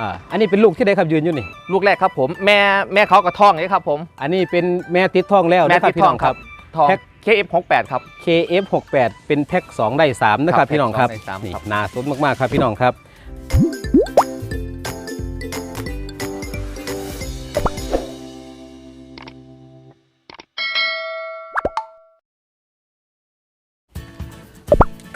อ่าอันนี้เป็นลูกที่ได้ครับยืนอยู่นี่ ลูกแรกครับผม แม่แม่เขากระท้องเลยครับผม อันนี้เป็นแม่ติดท้องแล้วแม่นะครับติดพี่ท้น้อองงคครัรับ บ ทอง แพ็ค KF68 ครับ KF68 เป็นแพ็ค2ได้3นะครับครับพี่น้องครับแพ็คสองได้สามนี่ครับนาสนมากๆครับพี่น้องครับ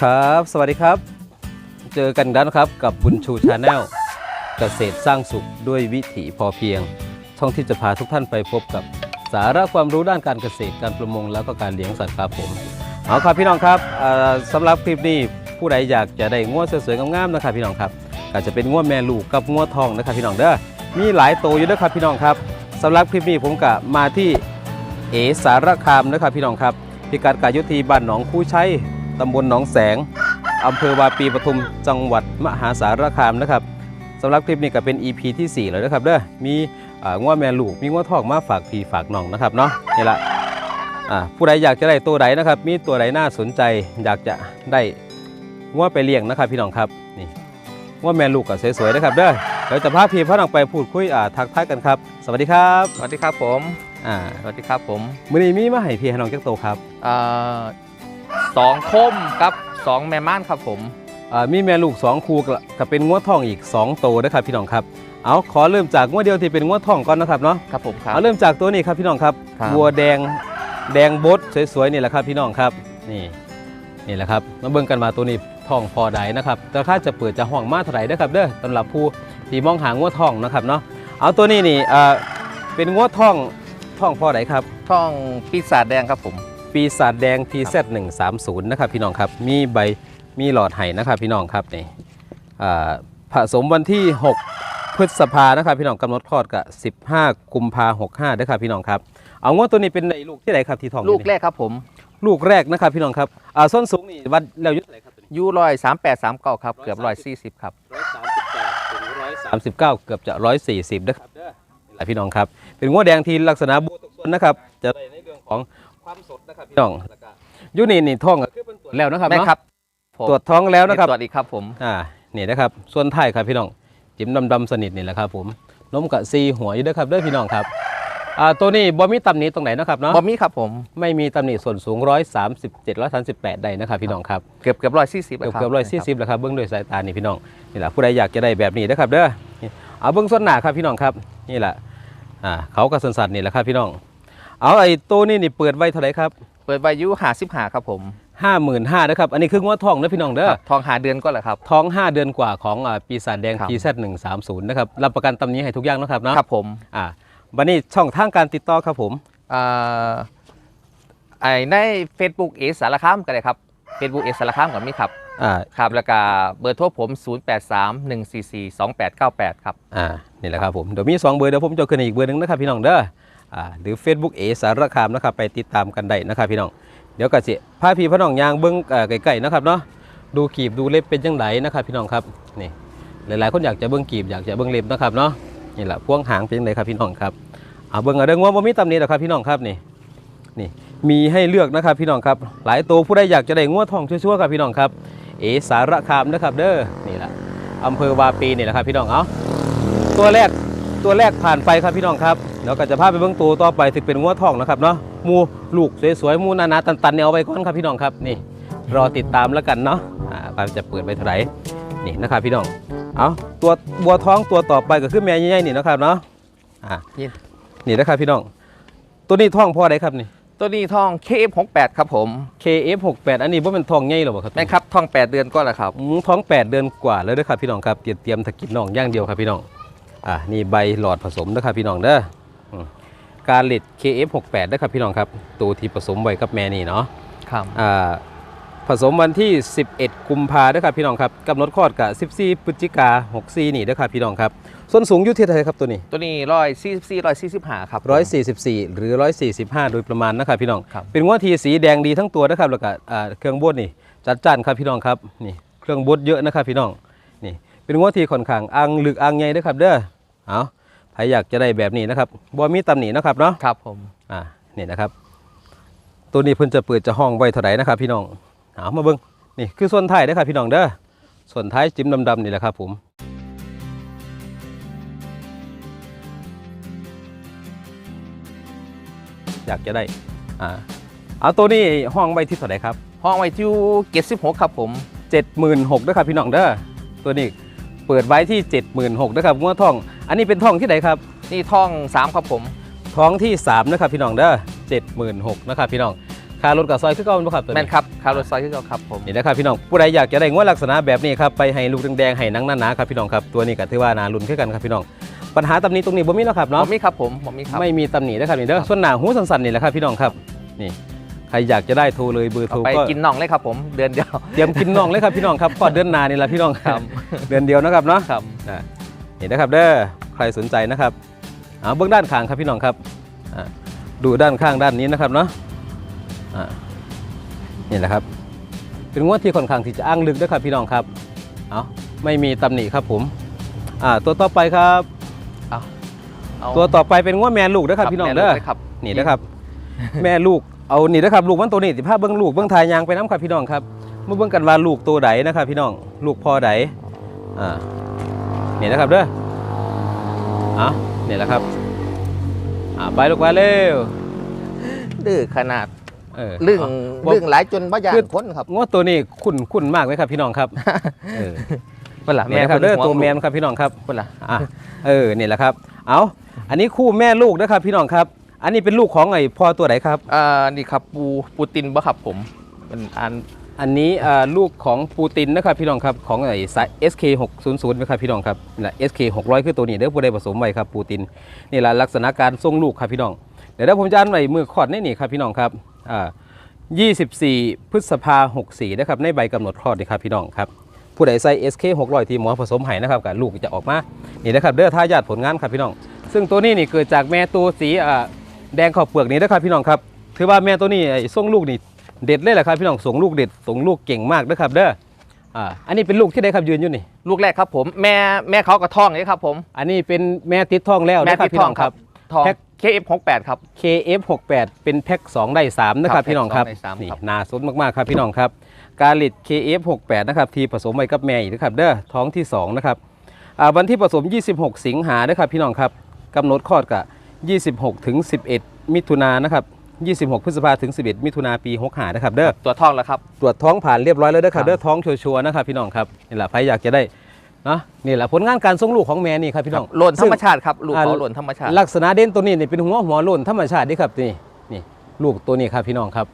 ครับ สวัสดีครับ เจอกันแล้วนะครับกับบุญชูชาแนล เกษตรสร้างสุขด้วยวิถีพอเพียง ช่องที่จะพาทุกท่านไปพบกับสาระความรู้ด้านการเกษตรการประมงแล้วก็การเลี้ยงสัตว์ครับผมเอาครับพี่น้องครับเอ่อสำหรับคลิปนี้ผู้ใดอยากจะได้งวดสวยๆงามๆนะครับพี่น้องครับก็จจะเป็นงวดแม่ลูกกับงวดทองนะครับพี่น้องเด้อมีหลายตัวอยู่ด้วยครับพี่น้องครับสำหรับคลิปนี้ผมก็มาที่เอสารคามนะครับพี่น้องครับพิกัดกายุทธีบ้านหนองคู่ชัยตำบลหนองแสงอำเภอวาปีปทุมจังหวัดมหาสารคามนะครับ สำหรับคลิปนี้ก็เป็น EP ที่ 4 แล้วนะครับเด้อมีอ่างวแม่ลูกมีงวทองมาฝากพี่ฝากน้องนะครับเนาะนี่ละอ่าผู้ใดอยากจะได้ตัวใดนะครับ มีตัวใดน่าสนใจอยากจะได้งวไปเลี้ยงนะครับ พี่น้องครับนี่งวแม่ลูกก็สวยๆนะครับเด้อเดี๋ยวจะพาพี่พ่อน้องไปพูดคุยอ่าทักทายกันครับ สวัสดีครับสวัสดีครับผมอ่าสวัสดีครับผมมื้อนี้มีมาให้พี่ให้น้องจักโตครับอ่าสองคมกับสองแม่ม่านครับผมอ่า มีแม่ลูกสองคู่กับกับเป็นงวทองอีกสองโตวนะครับพี่น้องครับเอาขอเริ่มจากงวเดียวที่เป็นงวทองก่อนนะครับเนาะครับผมครับเอาเริ่มจากตัวนี้ครับพี่น้องครับครับวัวแดงแดงบดสวยๆนี่แหละครับพี่น้องครับนี่นี่แหละครับมาเบิ่งกันมาตัวนี้ทองพอใดนะครับราคาจะเปิดจะห้องมาเท่าไหร่นะครับเด้อสำหรับผู้ที่มองหางวทองนะครับเนาะเอาตัวนี้นี่เอ่อเป็นงวทองทองพอใดครับท่องปีศาจแดงครับผมปีศาจแดง TZ130 นะครับพี่น้องครับมีใบ มีหลอดไห้นะครับพี่น้องครับนี่อ่าผสมวันที่ 6 พฤษภานะครับพี่น้องกำหนดคลอดกับ 15 กุมภา65ด้วยครับพี่น้องครับเอางวดตัวนี้เป็นในลูกที่ไหนครับที่ทองลูกแรกครับผม ลูกแรกนะครับพี่น้องครับอ่าส้นสูงนี่วัดแล้วอยุทธไหนครับตัวนี้ยูร้อยสามแปดสามเก้าครับเกือบร้อยสี่สิบครับ138ถึง139เกือบจะ140นะครับเด้อนี่แหละพี่น้องครับ เป็นงวดแดงที่ลักษณะบูตกส่วนนะครับ จะได้ในเรื่องของความสดนะครับพี่น้องแล้วก็อยูนี่นี่ท้องก็คือเป็นตัวจแล้วนะครับแม่เนาะครับ ผมตรวจท้องแล้วนะครับตรวจอีกครับผมอ่านี่นะครับ ส่วนท้ายครับพี่น้องจิ้มดำๆสนิทนี่แหละครับผมนมกะซีหัวอยู่เด้วยครับเด้อพี่น้องครับอ่าตัวนี้บ่มีตำหนิตรงไหนนะครับเนาะบอมี่ครับผมไม่มีตำหนิส่วนสูง 137 138ได้นะครับพี่น้องครับเกือบเกือบร้อยสี่สิบเกือบเกือบร้อยสี่สิบแล้วครับเบื้องด้วยสายตานี่พี่น้องนี่แหละผู้ใดอยากจะได้แบบนี้นะครับเด้อนี่เอาเบื้องส่วนหน้าครับพี่น้องครับนี่แหละอ่าเขากระสันสันนี่แหละครับพี่น้อง เอาไอ้ตัวนี้นี่เปิดไว้เท่าไหร่ครับเปิดใบยูหาสิบหาครับผม ห้าหมื่นห้านะครับ อันนี้คืองวดทองนะพี่น้องเด้อครับทองหาเดือนก็แหละครับ ท้อง 5 เดือนกว่าของอ่าปีศาจแดง ครับ PZ 130นะครับ รับประกันตำหนี้ให้ทุกอย่างนะครับเนาะครับผมอ่าวันนี้ช่องทางการติดต่อครับผมอ่าไอใน Facebook เอสารคามก็ได้ครับ Facebook เอสารคามกับมีครับอ่า ครับ แล้วก็เบอร์โทรผม 0831442898 ครับ อ่า นี่แหละครับผม เดี๋ยวมี 2 เบอร์เดี๋ยวผมจะขึ้นให้อีกเบอร์หนึงนะครับพี่น้องเด้อ อ่า หรือ Facebook เอสารคามนะครับ ไปติดตามกันได้นะครับพี่น้อง เดี๋ยวก็สิพาพี่พี่น้องยางเบิ้งเอ่อไก่ๆนะครับเนาะดูกีบดูเล็บเป็นจังไดนะครับพี่น้องครับนี่หลายๆคนอยากจะเบิ้งกีบอยากจะเบิ้งเล็บนะครับเนาะนี่แหละพ่วงหางเป็นจังไดครับพี่น้องครับเอาเบิ้งเอาเด้งว่าบ่มีตำหนิหรอกครับพี่น้องครับนี่นี่มีให้เลือกนะครับพี่น้องครับ หลายตัวผู้ใดอยากจะได้งวดทองชั่วๆครับพี่น้องครับ เอสารคามนะครับเด้อนี่แหละอำเภอวาปีนี่แหละครับพี่น้องเอาตัวแรกตัวแรกผ่านไปครับพี่น้องครับเดี๋ยวก็จะพาไปเบื้องตัวต่อไปถึงเป็นงวดทองนะครับเนาะ มูลูกสวยๆหมูนานาตันๆเนี่ยเอาไว้ก่อนครับพี่น้องครับนี่รอติดตามแล้วกันเนาะอ่าว่าจะเปิดไปเท่าไหร่นี่นะครับพี่น้องเอาตัวบัวท้องตัวต่อไปก็คือแม่ใหญ่ๆนี่นะครับเนาะอ่านี่นี่นะครับพี่น้อง ตัวนี้ท้องพ่อใดครับนี่ตัวนี้ทอง KF68 ครับผม KF68 อันนี้ว่าเป็นทองใหญ่หรอเปล่าครับแม่นครับทอง8เดือนก็แหละครับอืมท้อง 8 เดือนกว่าแล้วเด้อครับพี่น้องครับเตรียมเตรียมถกินน้องอย่างเดียวครับพี่น้องอ่านี่ใบหลอดผสมนะครับพี่น้องเด้ออืม การเลด KF68 นะครับพี่น้องครับ ตัวที่ผสมไว้กับแม่นี่เนาะครับอ่าผสมวันที่ 11 กุมภาเด้อครับพี่น้องครับกำหนดคลอดกับ 14พฤศจิกา64 นี่เด้อครับพี่น้องครับ ส่วนสูงอยู่ที่เท่าไหร่ครับตัวนี้ ตัวนี้ร้อยสี่สี่ร้อยสี่สิบห้าครับผม144หรือ145โดยประมาณนะครับพี่น้องครับเป็นงวดทีสีแดงดีทั้งตัวนะครับแล้วก็อ่าเครื่องบดนี่จัดจ้านครับพี่น้องครับนี่เครื่องบดเยอะนะครับพี่น้องนี่เป็นงวดทีค่อนข้างอังลึกอังใหญ่เด้อครับเด้อเอา ใครอยากจะได้แบบนี้นะครับบ่มีตำหนินะครับเนาะครับผมอ่านี่นะครับ ตัวนี้เพิ่นจะเปิดจะห้องไว้เท่าไหร่นะครับ พี่น้องเอามาเบิ้งนี่คือส่วนท้ายนะครับพี่น้องเด้อส่วนท้ายจิ้มดำๆนี่แหละครับผมอยากจะได้อ่าเอาตัวนี้ห้องไว้ที่เท่าไหร่ครับ ห้องไว้ที่เกตซิบหกครับผมเจ็ดหมื่นหกได้ครับพี่น้องเด้อตัวนี้ ปิดไว้ที่ 76,000ด้วยครับงัวทอง อันนี้เป็นทองที่ไหนครับ นี่ท่องสามครับผม ท้องที่3นะครับพี่น้องเด้อ76,000นะครับพี่น้องค่ารถกับซอยคือเก่าบ่ครับตัวแม่นี้นครับคาร์โรซอยคือเก่าครับผม นี่นะครับพี่น้องผู้ใดอยากจะได้งวดลักษณะแบบนี้ครับไปให้ลูกแดงๆให้หนังหนาๆครับพี่น้องครับตัวนี้ก็ถือว่านารุนขึ้นกันครับพี่น้อง ปัญหาตำหนิตรงนี้บ่มีแล้วครับผเนาะ มมีครับผมผมมีครับ ไม่มีตำหนินะครับนี่เด้อครับส่วนหนาหูสันๆนี่แหละครับพี่น้องครับนี่ ใครอยากจะได้โทรเลยเบอร์โทเอารไปก็กินน่องเลยครับผมเดือนเดียวเตรียมกินน่องเลยครับพี่น้องครับพอเดือนหนานี่แหละพี่น้องคครัรับบเดือนเดียวนะครับเนาะครับอ่านี่นะครับเด้อใครสนใจนะครับเอาเบื้องด้านข้างครับพี่น้องครับอ่าดูด้านข้างด้านนี้นะครับเนาะอ่านี่แหละครับเป็นงวดที่ค่อนข้างที่จะอ้างลึกนะครับพี่น้องครับเอาไม่มีตำหนิครับผมอ่าตัวต่อไปครับเอาตัวต่อไปเป็นงวดแมนลูกนะครับพี่น้องเด้อแม่ลูกลยครับนี่นะครับ แม่ลูก เอานี่นะครับลูกมันตัวนี้สิพาเบิ้งลูกเบิ้งทายยางไปน้ำครับพี่น้องครับมาเบิ้งกันว่าลูกตัวใดนะครับ พี่น้องลูกพ่อใดอ่านี่นะครับเด้ออะนี่แหละครับอ่าไปลูกไปเร็วดื้อขนาดเออเรื่องบอกเรื่องหลายจนบ่อยากคือคนครับงวดตัวนี้คุ้นคุ้นมากเลยครับพี่น้องครับเออเมื่อไหร่นี่นะครับเด้อตัวแมนครับพี่น้องครับเมื่อไหร่อะเออนี่แหละครับ เอาอันนี้คู่แม่ลูกนะครับพี่น้องครับ อันนี้เป็นลูกของไอ้พ่อตัวไหนครับ อ่านี่ครับปูปูตินบ่ครับผมเป็นอันอันนี้อ่าลูกของปูตินนะครับพี่น้องครับของไอ้สาย SK 600นะครับพี่น้องครับนี่แหละ SK 600คือตัวนี้เด้อผู้ใดผสมไว้ครับปูตินนี่แหละลักษณะการทรงลูกครับพี่น้องเดี๋ยวเดี๋ยวผมจะอ่านไว้มือขอดนี่นี่ครับพี่น้องครับอ่า24 พฤษภา64นะครับในใบกำหนดคลอดนี่ครับพี่น้องครับผู้ใดใส่ SK 600 ที่หมอผสมให้นะครับกับลูกจะออกมานี่นะครับเด้อทายาทผลงานครับพี่น้อง ซึ่งตัวนี้นี่เกิดจากแม่ตัวสีอ่า แดงขอบเปลือกนี้นะครับพี่น้องครับ ถือว่าแม่ตัวนี้ไอ้ทรงลูกนี่เด็ดเลยแหละครับพี่น้องส่งลูกเด็ดส่งลูกเก่งมากนะครับเด้ออ่าอันนี้เป็นลูกที่ได้ครับยืนอยู่นี่ ลูกแรกครับผมแม่แม่เขาก็ท้องเลยครับผม อันนี้เป็นแม่ติดท้องแล้วแม่นะครับที่พี่ท้น้อองงคครัรับ บท้อง แพ็ค KF68 ครับ KF68 เป็นแพ็ค2ได้3นะครับครับพี่น้องครับแพ็คสองได้สามนี่ครับ นาสนมากๆครับพี่น้องครับกาลิด KF68 นะครับที่ผสมไว้กับแม่อีกนะครับเด้อท้องที่สองนะครับอ่าวันที่ผสม 26 สิงหานะครับพี่น้องครับกำหนดคลอดกับ 26 ถึง 11 มิถุนายนนะครับ 26 พฤษภาถึง 11 มิถุนายนปี65นะครับเด้อตัวท้องแล้วครับ ตรวจท้องผ่านเรียบร้อยแล้วเด้อครัครับบเด้อท้องชัวร์ๆนะครับพี่น้องครับนี่แหละใครอยากจะได้เนาะนี่แหละผลงานการส่งลูกของแม่นี่ครับพี่น้องหล่นธรซึ่งรมชาติครับลูกเขาอ่าหล่นธรรมชาติ ลักษณะเด่นตัวนี้นี่เป็นหัวหัวโล่นธรรมชาตินี่ครับนี่นี่ลูกตัวนี้ครับพี่น้องครับ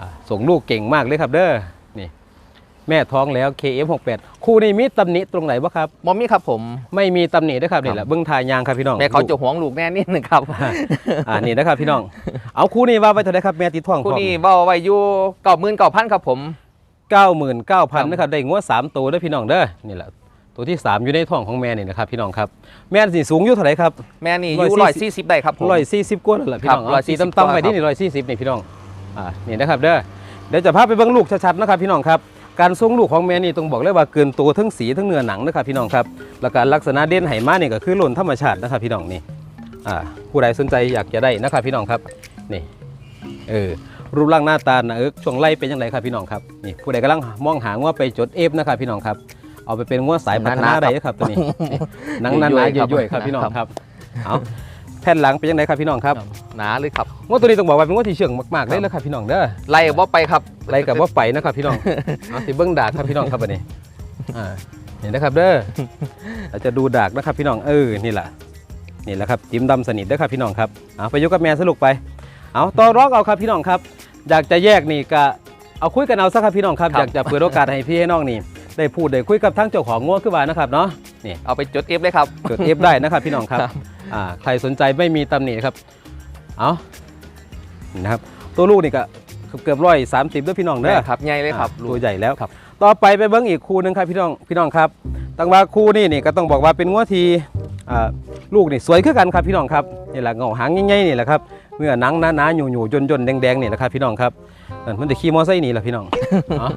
อ่าส่งลูกเก่งมากเลยครับเด้อนี่ แม่ท้องแล้ว KF68 คู่นี้มีตำหนิตรงไหนบ้างครับ มอมมี่ครับผม ไม่มีตำหนินะครับครับนี่แหละเบื้องทายยางครับพี่น้องแม่เขาลูกจะหวงลูกแน่นิดหนึ่งครับ อ่านี่นะครับพี่น้อง เอาคู่นี้ว่าไว้เท่าไหรครับแม่ติดท้องคู่นี้เบ้าไว้อยู่เก้าหมื่นเก้าพันครับผม เก้าหมื่นเก้าพัครันบนะครับได้งวดสามตัวเด้อพี่น้องเด้อนี่แหละตัวที่สามอยู่ในท้องของแม่นี่นะครับพี่น้องครับแม่นี่สูงอยู่เท่าไหร่ครับ แม่นี่อยู่ร้ร้ออยยสี่สี่สิสิบบได้ครับผม ร้อยสี่สิบกว่าแล้วล่ะพี่น้องครับเอาสี140ต่ำๆไปกว่าที่นี่ร้อยสี่สิบนี่พี่น้อง อ่า นี่นะครับเด้อ เดี๋ยวจะพาไปเบิ่งลูกชัดๆนะครับพี่น้องครับ การทรงลูกของแม่นี่ต้องบอกเลยว่าเกินตัวทั้งสีทั้งเนื้อหนังนะครับพี่น้องครับแล้วการลักษณะเด่นไหมานี่ก็คือหล่นธรรมชาตินะครับพี่น้องนี่อ่าผู้ใดสนใจอยากจะได้นะครับพี่น้องครับนี่เออรูปร่างหน้าตาหนะเอิกช่วงไล่เป็นยังไงครับพี่น้องครับนี่ผู้ใดกำลังมองหาว่าไปจดเอฟนะครับพี่น้องครับ เอาไปเป็นงวดสายพัฒนาได้ครับตัวนี้นี่หนังหนาๆย่อยๆครับพี่น้องครับเอาแผ่นหลังเป็นยังไงครับพี่น้องครับ หนาเลยครับ งวดตัวนี้ต้องบอกว่าเป็นงวดที่เชื่องมากๆเลยแล้วครับพี่น้องเด้อไล่ว่าไปครับไรกับว่าไปนะครับพี่น้องเอาสิเบิ้งดากครับพี่น้องครับวันนี้อ่านี่นะครับเด้อเราจะดูดากนะครับพี่น้องเออนี่แหละนี่แหละครับจิ้มดำสนิทเด้อครับพี่น้องครับเอาไปยกกับแม่สรุปไปเอาต่อร้องเอาครับพี่น้องครับ อยากจะแยกนี่ก็เอาคุยกันเอาสักครับพี่น้องครับครับอยากจะเปิดโอกาสให้พี่ให้น้องนี่ได้พูดได้คุยกับทั้งเจ้าของงัวขึ้นมานะครับเนาะนี่เอาไปจดเอฟเลยครับจดเอฟได้นะครับพี่น้องครับครับอ่าใครสนใจไม่มีตำหนิครับเอา นี่นะครับตัวลูกนี่ก็เกือบร้อยสามสิบด้วยพี่น้องเด้อครับใหญ่เลยครับอ่าลูตัวกใหญ่แล้วครับ ต่อไปไปเบิ้งอีกคู่หนึงครับพี่น้องพี่น้องครับตั้งว่าคู่นี่นี่ก็ต้องบอกว่าเป็นงัวทีอ่าลูกนี่สวยขึ้นกันครับพี่น้องครับนี่แหละเงาหางใหญ่ๆนี่แหละครับเนื้อหนังหนาๆหยู่ๆย่นๆแดงๆนี่แหละครับพี่น้องครับนั่นมันจะขี่มอไซค์หนี่แหละพี่น้องเอา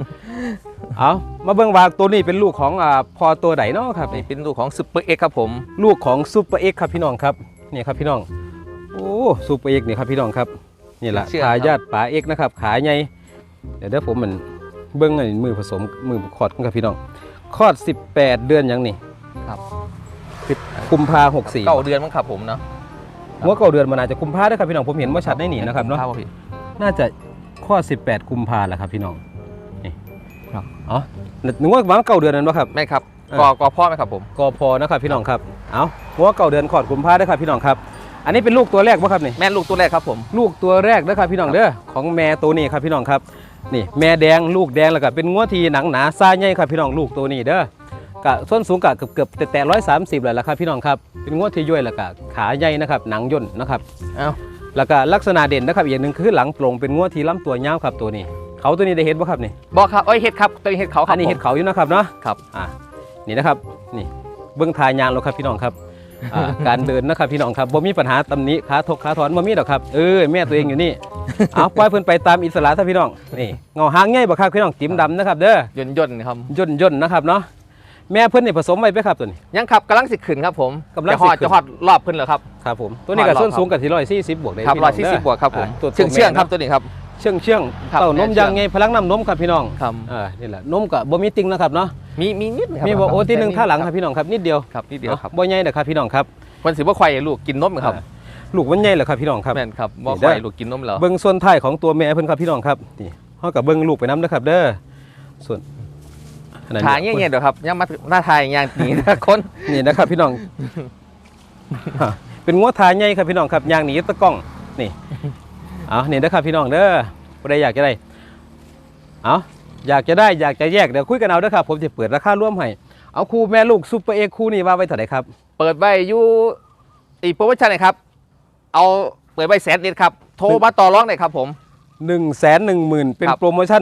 เอามาเบิ้งว่าตัวนี้เป็นลูกของอ่าพอตัวไหนเนาะครับนี่นี่เป็นลูกของซุปเปอร์เอ็กครับผมลูกของซูเปอร์เอ็กครับพี่น้องครับนี่ครับพี่น้องโอ้ซูเปอร์เอ็กนี่ครับพี่น้องครับ นี่แหละเชื่อทายาทป๋าเอ็กนะครับ ขาใหญ่เดี๋ยวเดี๋ยวผมมันเบิ้งอันนี้มือผสมมือคลอดกันครับพี่น้องคลอด 18 เดือนยังนี่ครับกุมภาหกสี่เก้าเดือนมั้งครับผมเนาะหัวเก่าเดือนมันอาจจะกุมภาด้วยครับพี่น้องผมเห็นว่าชัดได้หนีนะครับเนาะครับพี่ น่าจะข้อ 18 กุมภาแหละครับพี่น้อง นี่ครับ อ๋อนึกว่าหวังเก่าเดือนนั้นวะครับ แม่นครับเออ กอกอพ่อไหมครับผมกพนะครับพี่น้องครับ เอาหัวเก่าเดือนขอดกุมภาด้วยครับพี่น้องครับ อันนี้เป็นลูกตัวแรกวะครับนี่แม่นลูกตัวแรกครับผม ลูกตัวแรกนะครับพี่น้องเด้อของแม่ตัวนี้ครับพี่น้องครับนี่แม่แดงลูกแดงแล้วก็เป็นงัวทีหนังหนาซ่าใหญ่ครับพี่น้องลูกตัวนี้เด้อกะส้นสูงกะเกือบเกือบแต่แต่ร้อยสามสิบเลยละครับพี่น้องครับเป็นงัวที่ย่อยแล้วก็ขาใหญ่นะครับหนังย่นนะครับเอ้าแล้วก็ลักษณะเด่นนะครับอีกอย่างหนึ่งคือหลังโปร่งเป็นงัวที่ลำตัวยาวครับตัวนี้ เขาตัวนี้ได้เห็นป่ะครับนี่บอกครับเอ้ยเห็ดครับตัวนี้เห็ดเขาครับอันนี้เห็ดผมเขาอยู่นะครับเนาะครับอ่านี่นะครับนี่เบื้องทายยางแล้วครับพี่น้องครับ อ่าการเดินนะครับพี่น้องครับบ่มีปัญหาตำหนิขาทกขาถอนบ่มีดอกครับเออแม่ตัวเองอยู่นี่ เอาปล่อยเพิ่นไปตามอิสระท่านพี่น้องนี่เงาหางใหญ่บ่ครับพี่น้องจิ้มดำนะครับเด้อย่นย่นๆครับย่นย่นนะครับเนาะแม่เพิ่นนี่ผสมไว้ไปครับตัวนี้ ยังครับกำลังสิขึ้นครับผมกำลังจะหอดสิขึ้น จะหอดรอบขึ้นเหรอครับ ครับผมตัวนี้ก็ร้อยรอบส้นสูงกับที่ร้อยสี่สิบบวกได้ครับพี่ร้น้อยสี่สิบบวกครับผมอ่าตัวเชื่องเชื่องครับแม่ตัวนี้ครับ เชื่องเชื่องครับเต้านมแม่เชื่ยัองงไงพลังน้ำนมครับพี่น้องครับอ่านี่แหละนมกับบ่มีติ่งนะครับเนาะมีมีนิดนึงครับมีบ่โอ้ที่หนึ่งแท่าหลังครับพี่น้องครับนิดเดียวครับนิดเดียวครับบ่ใหญ่นะครับพี่น้องครับคนสิบ่ควายลูกกินนมครับอ่าลูกมันใหญ่เหรอครับพี่น้องครับ แม่นครับบ่นี่ควายได้ลูกกินนมแล้วเบิ้งส่วนท้ายของตัวแม่เพิ่นครับพี่น้องครับนี่เฮากับเบิ้งลูกไปน้ำนะครับเด้อส่วนอันนั้นทายเงี้ยๆเดี๋ยวครับยังมาหน้าทายอย่างนี้นะคนนี่นะครับพี่น้อง ฮะเป็นงัวทายใหญ่ครับพี่น้องครับยางหนีตะกล้องนี่ เอานี่นะครับพี่น้องเด้อบ่ได้อยากจะได้เอาอยากจะได้อยากจะแยกเดี๋ยวคุยกันเอาเด้อครับผมจะเปิดราคาร่วมให้เอาคู่แม่ลูกซูเปอร์เอ็กคู่นี้ว่าไว้เท่าไหร่ครับเปิดไว้อยู่อีโปรโมชั่นไหนครับ เอาเปิดไว้แสนเด็ดครับ โทรมาต่อรองหน่อยครับผม1 1 0 0 0 0เป็นครับโปรโมชั่น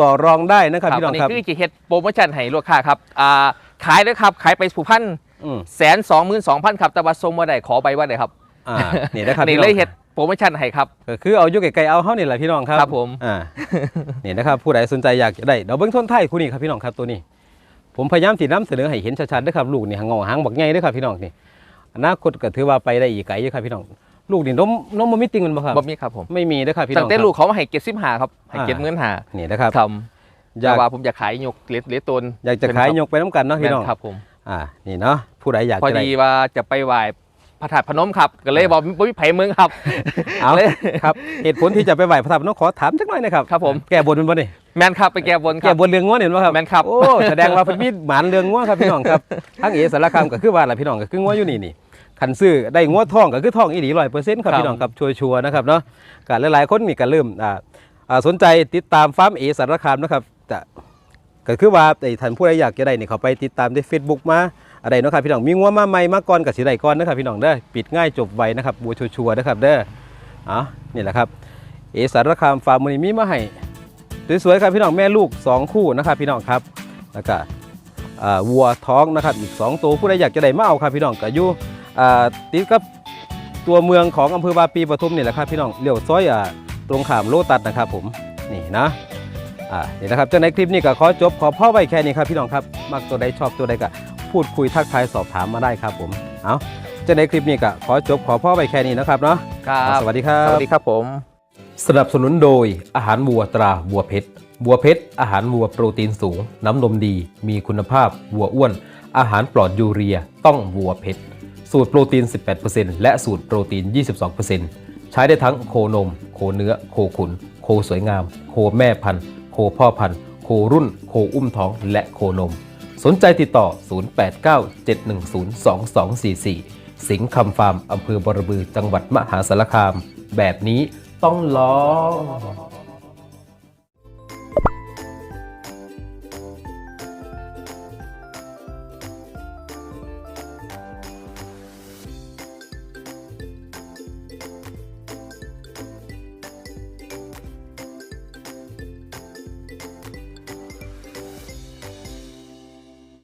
ต่อรองได้นะครับพี่น้อัองนี้ครับคือจีเฮ็ดโปรโมชั่นให้ลูกค้าครับอ่าขายด้วยครับ ขายไปผูกพันอืมแสนสองหมื่นสองพันครับแต่ว่าส่งมาได้ขอใบว่าได้ครับอ่านี่นะครับนี่พี่น้เลองยเฮ็ด โปรโมชั่นให้ครับก็คือเอาอยู่ไกลๆเอาเฮานี่แหละพี่น้องครับครับผมอ่านี่นะครับผู้ใดสนใจอยากจะได้เดี๋ยวเบิ้งต้นไทยคู่นี้ครับพี่น้องครับตัวนี้ ผมพยายามติดน้ำเสนอให้เห็นชัดๆด้วยครับลูกนี่หางเงาหางบักใหญ่ด้วยครับพี่น้องนี่อนาคตก็ถือว่าไปได้อีกไกลอยู่ครับพี่น้องลูกนี่นมนมมันมิติงมันบ่ครับบ่มีครับผมไม่มีด้วยครับพี่น้ตั้องงแต่ครับลูกเขามาให้เก็บสิบหาครับให้เก็บอ่าเงินหานี่นะครับทอำยากแต่ว่าผมอยากขายยกเลสเลสตนอยากจะขายยกไปน้ำกันเนาะพี่น้องแม่ครับผมอ่านี่เนาะผู้ใดอยากพอจะได้ดีว่าจะไปไหว้พ ระธาตุพนมครับก็เลยบอกบ่มีไผเมืองครับเอาเลยครับเหตุผลที่จะไปไหว้พระธาตุพนมขอถามจักหน่อยนะครับครับผมแก้บนเป็นบ่นี่แมนครับไปแก้บนคแก้รับบนเรื่องง้อเนี่ยบ่ครับแม่นครับโอ้แสดงว่าเพิ่นมีหมานเรื่องง้อครับพี่น้องครับทั้งเอสารคามก็คือว่าล่ะพี่น้องก็คือง้ออยู่นี่นี่คันซื้อได้ง้อทองก็คือทองอีหลี100%ครับพี่น้องครับชัวร์ๆนะครับเนาะก็หลายๆคนมีก็เริ่มอ่าอ่าสนใจติดตามฟาร์มเอสารคามนะครับจะก็คือว่าไอ้ท่านผู้ใดอยากจะได้นี่เขาไปติดตามใน Facebook มา อะไรเนาะครับพี่น้องมีง้อมาใหม่มาก่อนก็สิได้ก่อนนะครับพี่น้องเด้อปิดง่ายจบไวนะครับบัวชัวร์ๆนะครับเด้ออ๋อนี่แหละครับเอสารคามฟาร์มมื้อนี้มีมาให้สวยๆครับพี่น้องแม่ลูก 2 คู่นะครับพี่น้องครับแล้วก็วัวท้องนะครับอีก 2 ตัวผู้ใดอยากจะได้มาเอาครับพี่น้องก็อยู่ติดกับตัวเมืองของอำเภอบาปีปทุมนี่แหละครับพี่น้องเลี้ยวซอยอตรงขามโลตัสนะครับผมนี่นะนี่นะครับจากในคลิปนี้ก็ขอจบขอพ่อไว้แค่นี้ครับพี่น้องครับมักตัวใดชอบตัวใดก็ พูดคุยทักทายสอบถามมาได้ครับผมเอาจากในคลิปนี้ก็ขอจบขอพ่อไว้แค่นี้นะครับเนาะครับสวัสดีครับสวัสดีครับผม สนับสนุนโดยอาหารวัวตราวัวเพชรวัวเพชรอาหารวัวโปรตีนสูง น้ำนมดี มีคุณภาพวัวอ้วน อาหารปลอดยูเรีย ต้องวัวเพชรสูตรโปรตีน 18%และสูตรโปรตีน 22%ใช้ได้ทั้งโคนม โคเนื้อ โคขุน โคสวยงาม โคแม่พันธุ์ โคพ่อพันธุ์ โครุ่น โคอุ้มท้อง และโคนม สนใจติดต่อ 0897102244 สิงห์คำฟาร์มอำเภอบรบือจังหวัดมหาสารคาม แบบนี้ต้องลอง